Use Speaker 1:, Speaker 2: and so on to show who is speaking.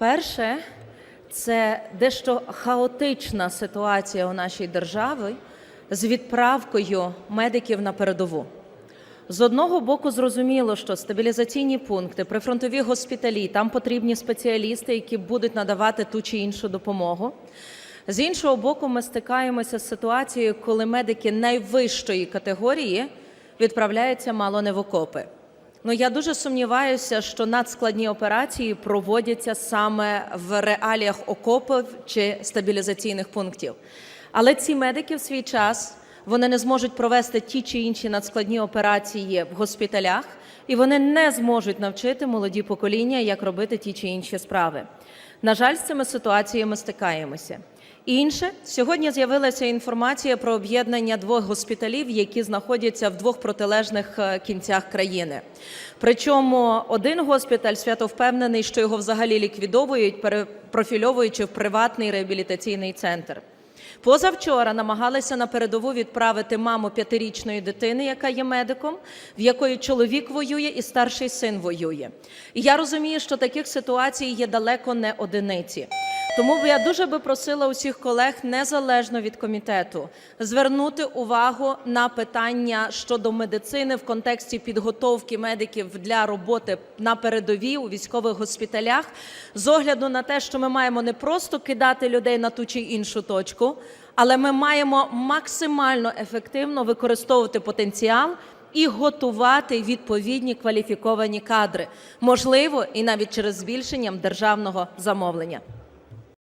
Speaker 1: Перше, це дещо хаотична ситуація у нашій державі з відправкою медиків на передову. З одного боку, зрозуміло, що стабілізаційні пункти, прифронтові госпіталі, там потрібні спеціалісти, які будуть надавати ту чи іншу допомогу. З іншого боку, ми стикаємося з ситуацією, коли медики найвищої категорії відправляються мало не в окопи. Ну я дуже сумніваюся, що надскладні операції проводяться саме в реаліях окопів чи стабілізаційних пунктів. Але ці медики в свій час вони не зможуть провести ті чи інші надскладні операції в госпіталях, і вони не зможуть навчити молоді покоління, як робити ті чи інші справи. На жаль, з цими ситуаціями стикаємося. Інше сьогодні з'явилася інформація про об'єднання двох госпіталів, які знаходяться в двох протилежних е, кінцях країни. Причому один госпіталь свято впевнений, що його взагалі ліквідовують, перепрофільовуючи в приватний реабілітаційний центр. Позавчора намагалися на передову відправити маму п'ятирічної дитини, яка є медиком, в якої чоловік воює і старший син воює. І я розумію, що таких ситуацій є далеко не одиниці. Тому я дуже би просила усіх колег, незалежно від комітету, звернути увагу на питання щодо медицини в контексті підготовки медиків для роботи на передовій у військових госпіталях, з огляду на те, що ми маємо не просто кидати людей на ту чи іншу точку, але ми маємо максимально ефективно використовувати потенціал. І готувати відповідні кваліфіковані кадри, можливо, і навіть через збільшенням державного замовлення.